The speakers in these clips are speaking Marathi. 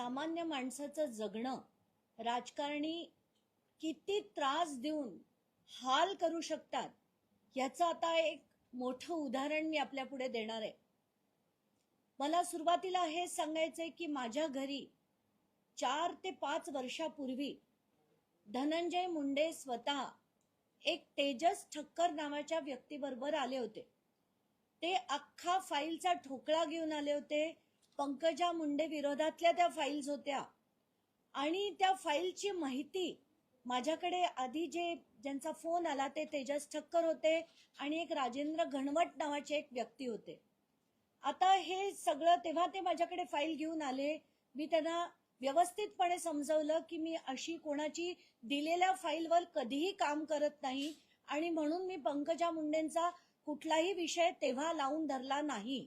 सामान्य माणसाचं जगणं राजकारणी किती त्रास देऊन हाल करू शकतात याचं आता एक मोठं उदाहरण मी आपल्या पुढे देणार आहे. मला सुरुवातीला हे सांगायचंय की माझ्या घरी चार ते पाच वर्षापूर्वी धनंजय मुंडे स्वतः एक तेजस ठक्कर नावाच्या व्यक्तीबरोबर आले होते. ते अख्खा फाईलचा ठोकळा घेऊन आले होते. पंकजा मुंडे विरोधातल्या त्या फाईल्स होत्या. आणि त्या फाईलची माहिती माझ्याकडे आधी जे ज्यांचा फोन आला ते तेजस ठक्कर होते आणि एक राजेंद्र घणवट नावाचे एक व्यक्ती होते. आता हे सगळं तेव्हा ते माझ्याकडे फाईल घेऊन आले. मी त्यांना व्यवस्थितपणे समजवलं की मी अशी कोणाची दिलेल्या फाईलवर कधीही काम करत नाही आणि म्हणून मी पंकजा मुंडेंचा कुठलाही विषय तेव्हा लावून धरला नाही.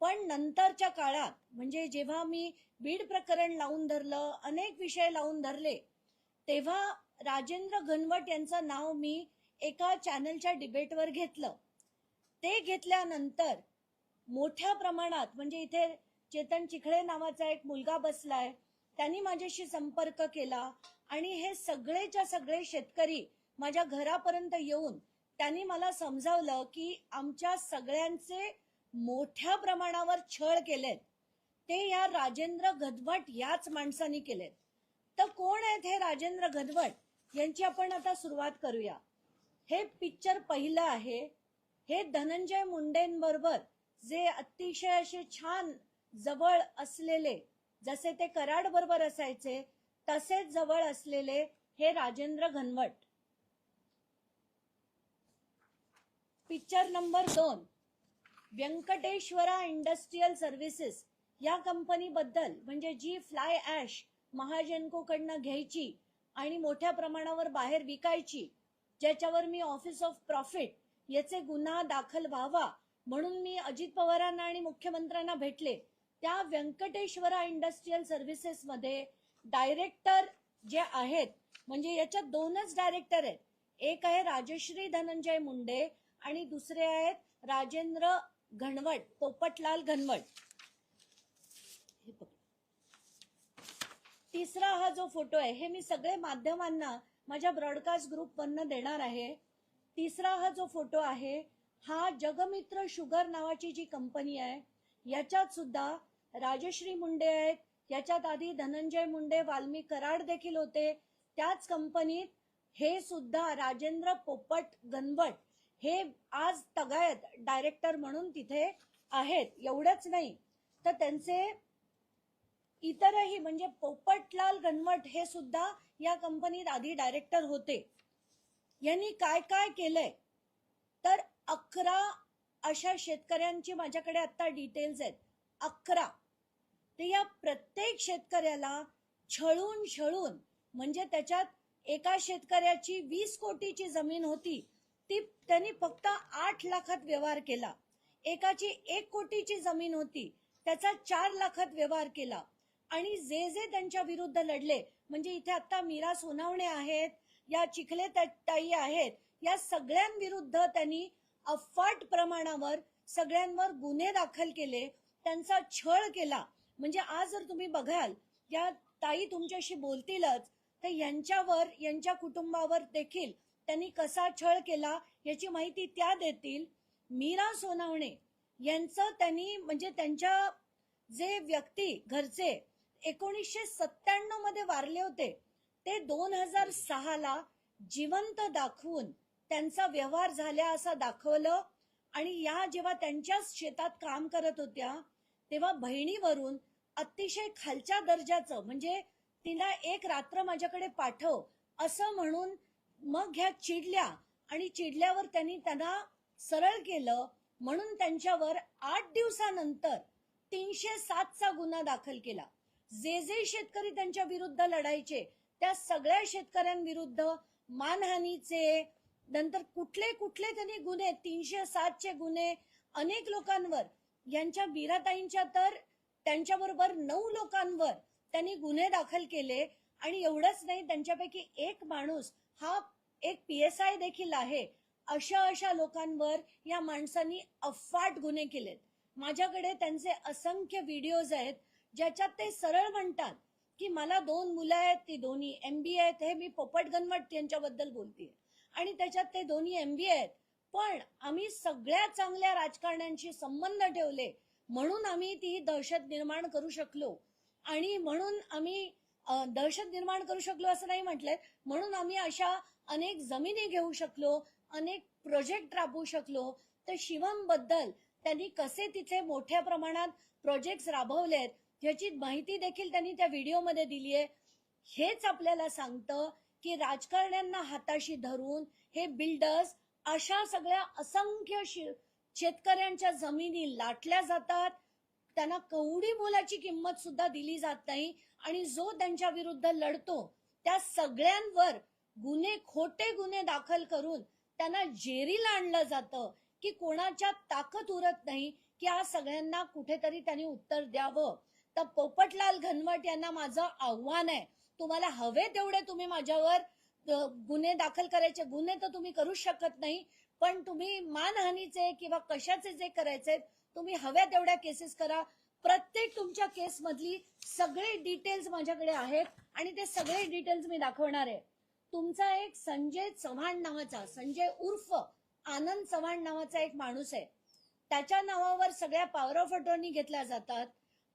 पण नंतरच्या काळात म्हणजे जेव्हा मी बीड प्रकरण लावून धरलं अनेक विषय लावून धरले तेव्हा राजेंद्र घनवट यांचं नाव मी एका चॅनलच्या डिबेटवर घेतलं. ते घेतल्यानंतर मोठ्या प्रमाणात म्हणजे इथे चेतन चिखळे नावाचा एक मुलगा बसलाय त्यांनी माझ्याशी संपर्क केला आणि हे सगळेच्या सगळे शेतकरी माझ्या घरापर्यंत येऊन त्यांनी मला समजावलं की आमच्या सगळ्यांचे मोठ्या प्रमाणावर छळ केलेत. ते या राजेंद्र गदवट याच माणसांनी केलेत. तर कोण आहेत हे राजेंद्र गदवट? यांची आपण आता सुरुवात करूया. हे पिक्चर पहिलं आहे. हे धनंजय मुंडेंबरोबर जे अतिशय असे छान जवळ असलेले जसे ते कराड बरोबर असायचे तसेच जवळ असलेले हे राजेंद्र घनवट. पिक्चर नंबर दोन. व्यंकटेश्वरा इंडस्ट्रीयल सर्व्हिसेस या कंपनीबद्दल म्हणजे जी फ्लाय ऍश महाजनकोकडनं घ्यायची आणि मोठ्या प्रमाणावर बाहेर विकायची ज्याच्यावर मी ऑफिस ऑफ प्रॉफिट याचे गुन्हा दाखल व्हावा म्हणून मी अजित पवारांना आणि मुख्यमंत्र्यांना भेटले त्या व्यंकटेश्वरा इंडस्ट्रीयल सर्व्हिसेसमध्ये डायरेक्टर जे आहेत म्हणजे याच्यात दोनच डायरेक्टर आहेत. एक आहे राजश्री धनंजय मुंडे आणि दुसरे आहेत राजेंद्र घनवट पोपटलाल घनवट. हे बघ. तिसरा हा जो फोटो आहे हे मी सगळे माध्यमांना माझ्या ब्रॉडकास्ट ग्रुपवरनं देणार आहे. तिसरा हा जो फोटो आहे हा जगमित्र शुगर नावाची जी कंपनी आहे याच्यात सुद्धा राजश्री मुंडे आहेत. याच्यात आधी धनंजय मुंडे वाल्मी कराड देखील होते. त्याच कंपनीत हे सुद्धा राजेंद्र पोपट गणवट हे आज तगायत डायरेक्टर म्हणून तिथे आहेत एवढंच नाही. तर त्यांचे इतरही म्हणजे पोपटलाल गणवट हे सुद्धा या कंपनीत आधी डायरेक्टर होते. यांनी काय काय केलंय? तर अकरा अशा शेतकऱ्यांची माझ्याकडे आता डिटेल्स आहेत. अकरा. ते या प्रत्येक शेतकऱ्याला छळून छळून म्हणजे त्याच्यात एका शेतकऱ्याची वीस कोटीची जमीन होती ती त्यांनी फक्त आठ लाखात व्यवहार केला. एकाची एक कोटीची जमीन होती त्याचा चार लाखात व्यवहार केला. आणि जे जे त्यांच्या विरुद्ध लढले म्हणजे इथे आता मीरा सोनावणे आहेत या चिखले ताई आहेत या सगळ्यांविरुद्ध त्यांनी अफाट प्रमाणावर सगळ्यांवर गुन्हे दाखल केले त्यांचा छळ केला. म्हणजे आज जर तुम्ही बघाल या ताई तुमच्याशी बोलतीलच तर यांच्यावर यांच्या कुटुंबावर देखील त्यांनी कसा छळ केला याची माहिती त्या देतील. मीरा सोनावणे यांचं त्यांनी म्हणजे त्यांच्या जे व्यक्ती घरचे एकोणीसशे सत्त्याण्णवमध्ये वारले होते. ते दोन हजार सहाला जिवंत दाखवून त्यांचा व्यवहार झाल्या असं दाखवलं. आणि या जेव्हा त्यांच्याच शेतात काम करत होत्या तेव्हा बहिणीवरून अतिशय खालच्या दर्जाचं म्हणजे तिला एक रात्र माझ्याकडे पाठव असं म्हणून मग ह्या चिडल्या आणि चिडल्यावर त्यांनी त्यांना सरळ केलं. म्हणून त्यांच्यावर आठ दिवसानंतर तीनशे सातचा गुन्हा दाखल केला. जे जे शेतकरी त्यांच्या विरुद्ध लढायचे त्या सगळ्या शेतकऱ्यांविरुद्ध मानहानीचे नंतर कुठले कुठले त्यांनी गुन्हे तीनशे सातचे गुन्हे अनेक लोकांवर यांच्या मीराताईंच्या तर त्यांच्याबरोबर नऊ लोकांवर त्यांनी गुन्हे दाखल केले. आणि एवढंच नाही त्यांच्यापैकी एक माणूस हा एक पी एस आय देखील आहे. अशा अशा लोकांवर या माणसांनी अफाट गुन्हे केलेत. माझ्याकडे त्यांचे असंख्य व्हिडिओज आहेत ज्याच्यात ते सरळ म्हणतात की मला दोन मुलं आहेत ती दोन्ही एमबीए आहेत हे मी पोपट गनवट यांच्याबद्दल बोलते आणि त्याच्यात ते दोन्ही एमबीए आहेत. पण आम्ही सगळ्या चांगल्या राजकारण्यांशी संबंध ठेवले म्हणून आम्ही ती दहशत निर्माण करू शकलो. आणि म्हणून आम्ही दहशत निर्माण करू शकलो असं नाही म्हटलंय. म्हणून आम्ही अशा अनेक जमिनी घेऊ शकलो अनेक प्रोजेक्ट राबवू शकलो. तर शिवमबद्दल त्यांनी कसे तिथे मोठ्या प्रमाणात प्रोजेक्ट राबवलेत याची माहिती देखील त्यांनी त्या व्हिडिओमध्ये दिली आहे. हेच आपल्याला सांगतं की राजकारण्यांना हाताशी धरून हे बिल्डर्स अशा सगळ्या असंख्य शेतकऱ्यांच्या जमिनी लाटल्या जातात. त्यांना कवडी मोलाची किंमत सुद्धा दिली जात नाही. आणि जो त्यांच्या विरुद्ध लढतो त्या सगळ्यांवर गुन्हे खोटे गुन्हे दाखल करून त्यांना जेरीला आणलं जातं की कोणाच्या ताकद उरत नाही की या सगळ्यांना कुठेतरी त्यांनी उत्तर द्यावं. तर पोपटलाल घनवट यांना माझं आव्हान आहे. तुम्हाला हवे तेवढे तुम्ही माझ्यावर गुन्हे दाखल करायचे. गुन्हे तर तुम्ही करू शकत नाही पण तुम्ही मानहानीचे किंवा कशाचे जे करायचे तुम्ही हव्या तेवढ्या केसेस करा. प्रत्येक तुमच्या केस मधली सगळे डिटेल्स माझ्याकडे आहेत आणि ते सगळे डिटेल्स मी दाखवणार आहे. तुमचा एक संजय चव्हाण नावाचा संजय उर्फ आनंद चव्हाण नावाचा एक माणूस आहे. त्याच्या नावावर सगळ्या पॉवर ऑफ अटॉर्नी घेतल्या जातात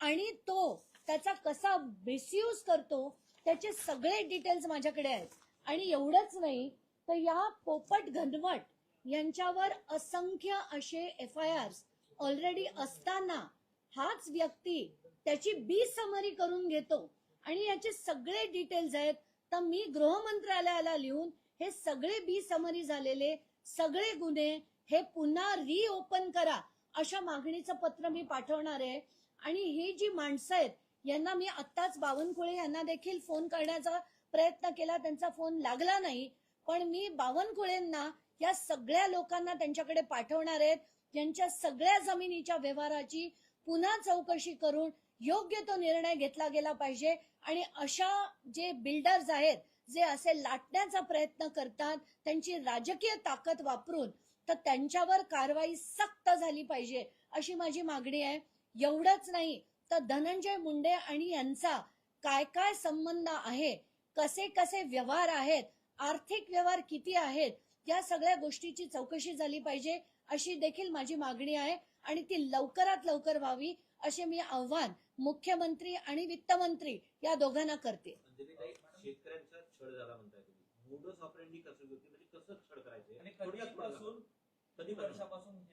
आणि तो त्याचा कसा मिसयूज करतो त्याचे सगळे डिटेल्स माझ्याकडे आहेत. आणि एवढंच नाही तर या पोपट घनवट यांच्यावर असंख्य असे एफ आय आर्स ऑलरेडी असताना हाच व्यक्ती त्याची बी समरी करून घेतो. आणि याचे सगळे डिटेल्स आहेत. तर मी गृह मंत्रालयाला लिहून हे सगळे बी समरी झालेले सगळे गुन्हे हे पुन्हा रिओपन करा अशा मागणीचं पत्र मी पाठवणार आहे. आणि ही जी माणसं आहेत यांना मी आत्ताच बावनकुळे यांना देखील फोन करण्याचा प्रयत्न केला. त्यांचा फोन लागला नाही. पण मी बावनकुळेंना या सगळ्या लोकांना त्यांच्याकडे पाठवणार आहेत. यांच्या सगळ्या जमिनीच्या व्यवहाराची पुन्हा चौकशी करून योग्य तो निर्णय घेतला गेला पाहिजे. आणि अशा जे बिल्डर्स आहेत जे असे लाटण्याचा प्रयत्न करतात त्यांची राजकीय ताकद वापरून तर त्यांच्यावर कारवाई सक्त झाली पाहिजे अशी माझी मागणी आहे. एवढंच नाही तर धनंजय मुंडे आणि यांचा काय काय संबंध आहे कसे कसे व्यवहार आहेत आर्थिक व्यवहार किती आहेत या सगळ्या गोष्टीची चौकशी झाली पाहिजे अशी देखील माझी मागणी आहे आणि ती लवकरात लवकर व्हावी असे मी आव्हान मुख्यमंत्री आणि वित्तमंत्री या दोघांना करते. अंजलीताई शेतकऱ्यांचा छळ झाला म्हणताय तुम्ही. मोडस ऑपरेंडी कसं होती म्हणजे कसं छळ करायचे? वर्षापासून हे?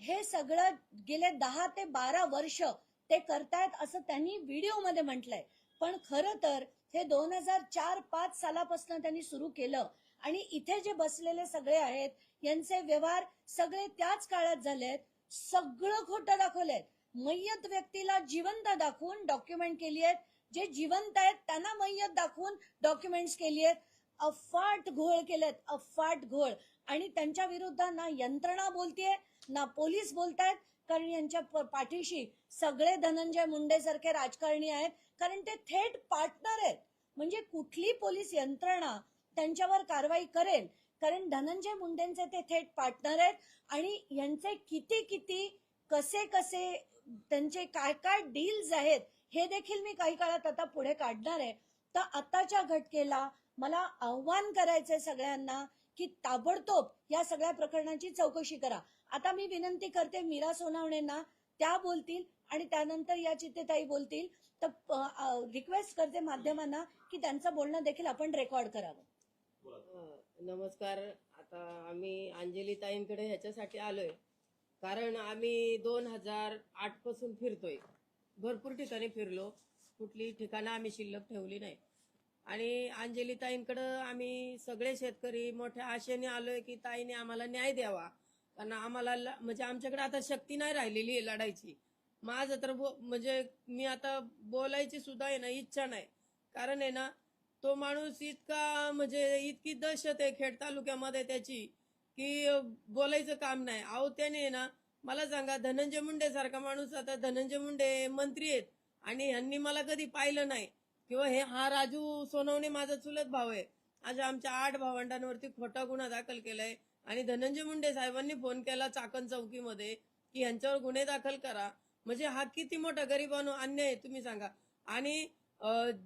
हे सगळं गेले दहा ते बारा वर्ष ते करतायत असं त्यांनी व्हिडिओमध्ये म्हटलंय. पण खरं तर हे दोन हजार चार पाच सालापासून त्यांनी सुरू केलं. आणि इथे जे बसलेले सगळे आहेत यांचे व्यवहार सगळे त्याच काळात झालेत. सगळं खोटं दाखवलेत मय्यत व्यक्तीला जिवंत दाखवून डॉक्युमेंट केली आहेत. जे जिवंत आहेत त्यांना मय्यत दाखवून डॉक्युमेंट्स केली आहेत. अफाट घोळ केलेत अफाट घोळ. आणि त्यांच्या विरुद्ध ना यंत्रणा बोलतीये ना पोलीस बोलतायत. कारण यांच्या प- पाठीशी सगळे धनंजय मुंडे सारखे राजकारणी आहेत. कारण ते थेट पार्टनर आहेत. म्हणजे कुठली पोलीस यंत्रणा त्यांच्यावर कारवाई करेल. कारण धनंजय मुंडेंचे ते थेट पार्टनर आहेत आणि यांचे किती किती कसे कसे त्यांचे काय काय डील्स आहेत हे देखील मी काही काळात आता पुढे काढणार आहे. तर आताच्या घटकेला मला आव्हान करायचंय सगळ्यांना की ताबडतोब या सगळ्या प्रकरणाची चौकशी करा. आता मी विनंती करते मीरा सोनावणेंना त्या बोलतील आणि त्यानंतर या चित्तेताई बोलतील. तर रिक्वेस्ट करते माध्यमांना की त्यांचं बोलणं देखील आपण रेकॉर्ड करावं. नमस्कार. आता आम्ही अंजली ताईंकडे ह्याच्यासाठी आलोय. कारण आम्ही दोन हजार आठपासून फिरतोय. भरपूर ठिकाणी फिरलो. कुठली ठिकाणं आम्ही शिल्लक ठेवली नाही. आणि अंजली ताईंकडं आम्ही सगळे शेतकरी मोठ्या आशेने आलोय की ताईने आम्हाला न्याय द्यावा. कारण आम्हाला ल- म्हणजे आमच्याकडे आता शक्ती नाही राहिलेली आहे लढायची. माझं तर बो- म्हणजे मी आता बोलायची सुद्धा आहे ना इच्छा नाही. कारण आहे ना तो माणूस इतका म्हणजे इतकी दहशत आहे खेड तालुक्यामध्ये त्याची की बोलायचं काम नाही. अहो त्याने ना मला सांगा धनंजय मुंडे सारखा माणूस आता धनंजय मुंडे मंत्री आहेत आणि ह्यांनी मला कधी पाहिलं नाही. किंवा हे हा राजू सोनवणे माझा चुलत भाव आहे. अशा आमच्या आठ भावंडांवरती खोटा गुन्हा दाखल केलाय आणि धनंजय मुंडे साहेबांनी फोन केला चाकण चौकीमध्ये की ह्यांच्यावर गुन्हे दाखल करा. म्हणजे हा किती मोठा गरिबांनो अन्याय आहे तुम्ही सांगा. आणि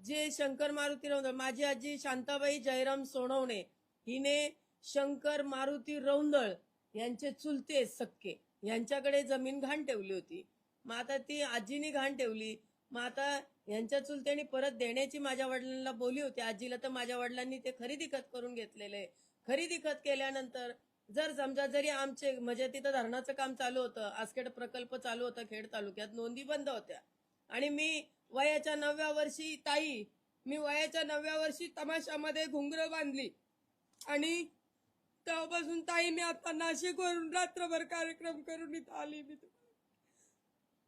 जे शंकर मारुती रौंदळ माझी आजी शांताबाई जयराम सोनवणे हिने शंकर मारुती रौंदळ यांचे चुलते सक्के यांच्याकडे जमीन घाण ठेवली होती. मग आता ती आजीनी घाण ठेवली. मग आता यांच्या चुलत्यांनी परत देण्याची माझ्या वडिलांना बोली होती. आजीला तर माझ्या वडिलांनी ते खरेदी खत करून घेतलेले. खरेदी खत केल्यानंतर जर समजा जरी आमचे म्हणजे तिथं धरणाचं काम चालू होतं आसखेड प्रकल्प चालू होता खेड तालुक्यात नोंदी बंद होत्या. आणि मी वयाच्या नवव्या वर्षी ताई मी वयाच्या नवव्या वर्षी तमाशामध्ये घुंगर बांधली. आणि तेव्हापासून ताई मी आता नाशिकवरून रात्रभर कार्यक्रम करून इथं आली. मी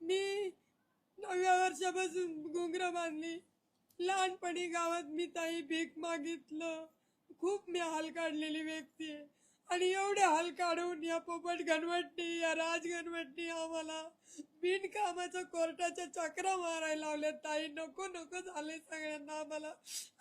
मी नवव्या वर्षापासून घुंगरं बांधली. लहानपणी गावात मी ताई भीक मागितलं. खूप मी हाल काढलेली व्यक्ती आहे. आणि एवढे हाल काढून या पोपट घनवटनी या राजघनवटनी आम्हाला बिनकामाचं कोर्टाच्या चक्रा मारायला लावल्या ताई नको नको झाले सगळ्यांना आम्हाला.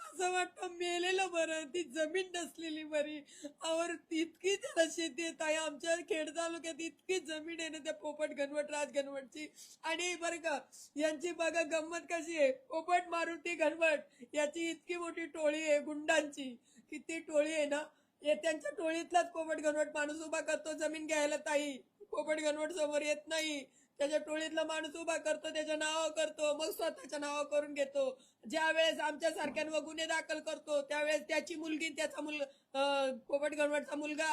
असं वाटतं मेलेलं बरं ती जमीन नसलेली बरी. आवर इतकी त्याला शेती आहे ताई. आमच्या खेड तालुक्यात इतकी जमीन आहे ना त्या पोपट घनवट राजघनवटची. आणि बरं का यांची बघा गंमत कशी आहे. पोपट मारुती घनवट याची इतकी मोठी टोळी आहे गुंडांची. की ती टोळी आहे ना. हे त्यांच्या टोळीतलाच पोपट घनवट माणूस उभा करतो जमीन घ्यायला ताई. पोपट घनवट समोर येत नाही. त्याच्या टोळीतला माणूस उभा करतो त्याच्या नावावर करतो मग स्वतःच्या नावावर करून घेतो. ज्या वेळेस आमच्या सारख्यांवर गुन्हे दाखल करतो त्यावेळेस त्याची मुलगी त्याचा मुलगा पोपट गणवटचा मुलगा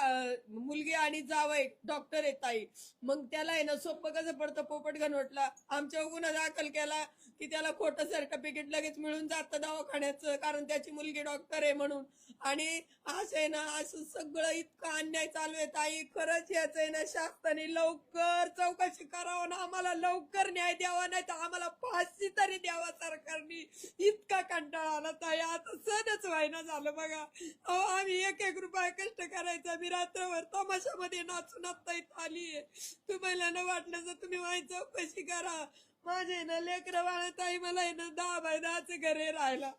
मुलगी आणि जावय डॉक्टर आहे ताई. मग त्याला आहे ना सोपं कसं पडतं पोपट गणवटला? आमच्या गुन्हा दाखल केला की त्याला खोटं सर्टिफिकेट लगेच मिळून जातं दवाखान्याचं कारण त्याची मुलगी डॉक्टर आहे म्हणून. आणि असं आहे ना असं सगळं इतकं अन्याय चालू आहे ताई. खरंच याच आहे ना शासनाने लवकर चौकशी करावं ना आम्हाला लवकर न्याय द्यावा नाही तर आम्हाला फाशी तरी द्यावा सरकारने. इतका कंटाळा आला ताई. आता सणच व्हायना झालं बघा. अहो आम्ही एक एक रुपये कष्ट करायचा. मी रात्रभर तमाशामध्ये नाचून आता इथं आलीये तुम्हाला न वाटलं तर तुम्ही माझी चौकशी करा. माझे ना लेकरं बाळ ताई मला आहे ना दहा बाय दहाचं घर राहायला.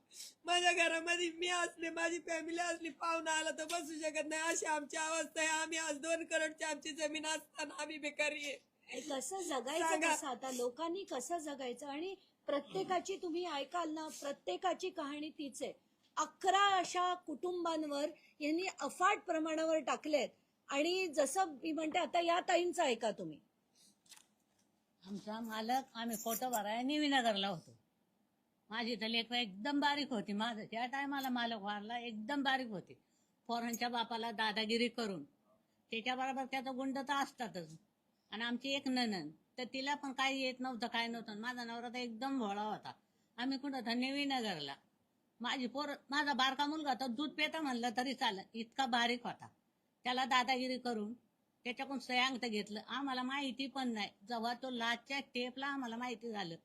माझ्या घरामध्ये मी असले माझी फॅमिली असली पाहुणा आला तर बसू शकत नाही. अशी आमची अवस्था आहे. आम्ही आज दोन करोडची आमची जमीन असताना आम्ही बेकारी आहे. कसं जगायचं सांगा. कसं आता? लोकांनी कसं जगायचं? आणि प्रत्येकाची तुम्ही ऐकाल ना प्रत्येकाची कहाणी तीच आहे. अकरा अशा कुटुंबांवर यांनी अफाट प्रमाणावर टाकलेत. आणि जसं मी म्हणते आता या ताईंचं ऐका तुम्ही. आमचा मालक आम्ही फोटो भरायला नेवीनगरला होतो. माझी तर लेख एकदम बारीक होती. माझं त्या टायमाला मालक वारला एकदम बारीक होती. पोरांच्या बापाला दादागिरी करून. त्याच्याबरोबर त्याचं गुंड तर असतातच. आणि आमची एक ननन तर तिला पण काही येत नव्हतं काय नव्हतं. माझा नवरा तर एकदम भोळा होता. आम्ही कुठं तर नगरला माझी पोर माझा बारका मुलगा तर दूध पेता म्हणलं तरी चालत इतका बारीक होता. त्याला दादागिरी करून त्याच्याकडून सयांक घेतलं. आम्हाला माहिती पण नाही. जेव्हा तो लाचच्या टेपला आम्हाला माहिती झालं.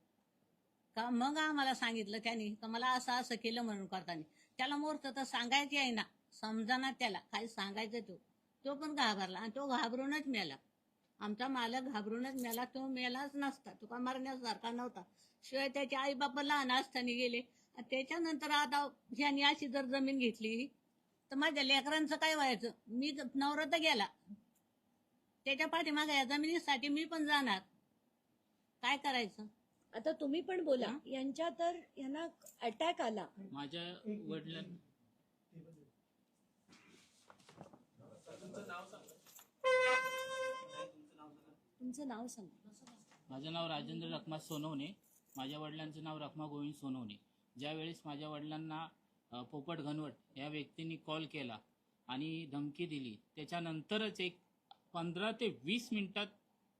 का मग आम्हाला सांगितलं त्याने का मला असं असं केलं म्हणून करताना. त्याला मोर्त तर सांगायची आहे ना समजाना त्याला. काही सांगायचं तो. तो पण घाबरला आणि तो घाबरूनच मेला. आमचा मालक घाबरूनच मेला. तो मेलाच नसता. तुका मरण्यासारखा नव्हता. शिवाय त्याचे आई बाबा लहान असताना गेले. त्याच्यानंतर आता ज्यांनी अशी जर जमीन घेतली तर माझ्या लेकरांचं काय व्हायचं? मी नवरा तर गेला. त्याच्या पाठीमागे या जमिनीसाठी मी पण जाणार. काय करायचं? आता तुम्ही पण बोला? यांच्या तर यांना अटॅक आला. माझ्या वडिलां तुमचं नाव सांगा. माझं नाव राजेंद्र रखमा सोनवणे. माझ्या वडिलांचं नाव रखमा गोविंद सोनवणे. ज्यावेळेस माझ्या वडिलांना पोपट घनवट या व्यक्तींनी कॉल केला आणि धमकी दिली त्याच्यानंतरच एक पंधरा ते वीस मिनिटात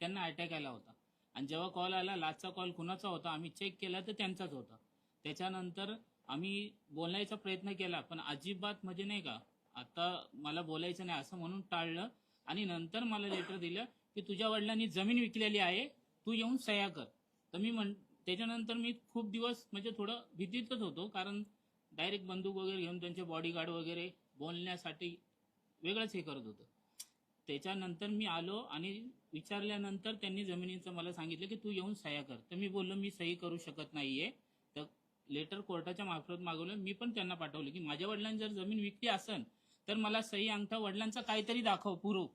त्यांना अटॅक आला होता. आणि जेव्हा कॉल आला लास्टचा कॉल कुणाचा होता आम्ही चेक केला तर त्यांचाच होता. त्याच्यानंतर आम्ही बोलायचा प्रयत्न केला पण अजिबात म्हणजे नाही का आता मला बोलायचं नाही असं म्हणून टाळलं आणि नंतर मला लेटर दिलं की तुझ्या वडिलांनी जमीन विकलेली आहे तू येऊन सह्या कर. तर मी म्हण त्याच्यानंतर मी खूप दिवस म्हणजे थोडं भीतीतच होतो कारण डायरेक्ट बंदूक वगैरे घेऊन त्यांचे बॉडीगार्ड वगैरे बोलण्यासाठी वेगळंच हे करत होतं. त्याच्यानंतर मी आलो आणि विचारल्यानंतर त्यांनी जमिनीचं मला सांगितलं की तू येऊन सह्या कर. तर मी बोललो मी सही करू शकत नाहीये. तर लेटर कोर्टाच्या मार्फत मागवलं. मी पण त्यांना पाठवलं की माझ्या वडिलांनी जर जमीन विकली असेल तर मला सही अंगठा वडिलांचा काहीतरी दाखव पुरो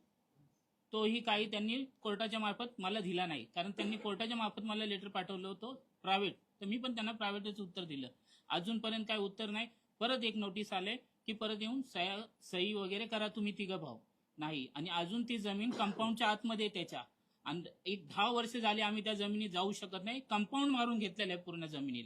तोही काही त्यांनी कोर्टाच्या मार्फत मला दिला नाही. कारण त्यांनी कोर्टाच्या मार्फत मला लेटर पाठवलं होतं प्रायव्हेट तर मी पण त्यांना प्रायव्हेटच उत्तर दिलं. अजूनपर्यंत काय उत्तर नाही. परत एक नोटीस आले की परत येऊन सही वगैरे करा तुम्ही तिघं भाऊ. नाही. आणि अजून ती जमीन कंपाऊंडच्या आतमध्ये आहे त्याच्या. आणि एक दहा वर्ष झाले आम्ही त्या जमिनीत जाऊ शकत नाही. कंपाऊंड मारून घेतलेलं आहे पूर्ण जमिनीला.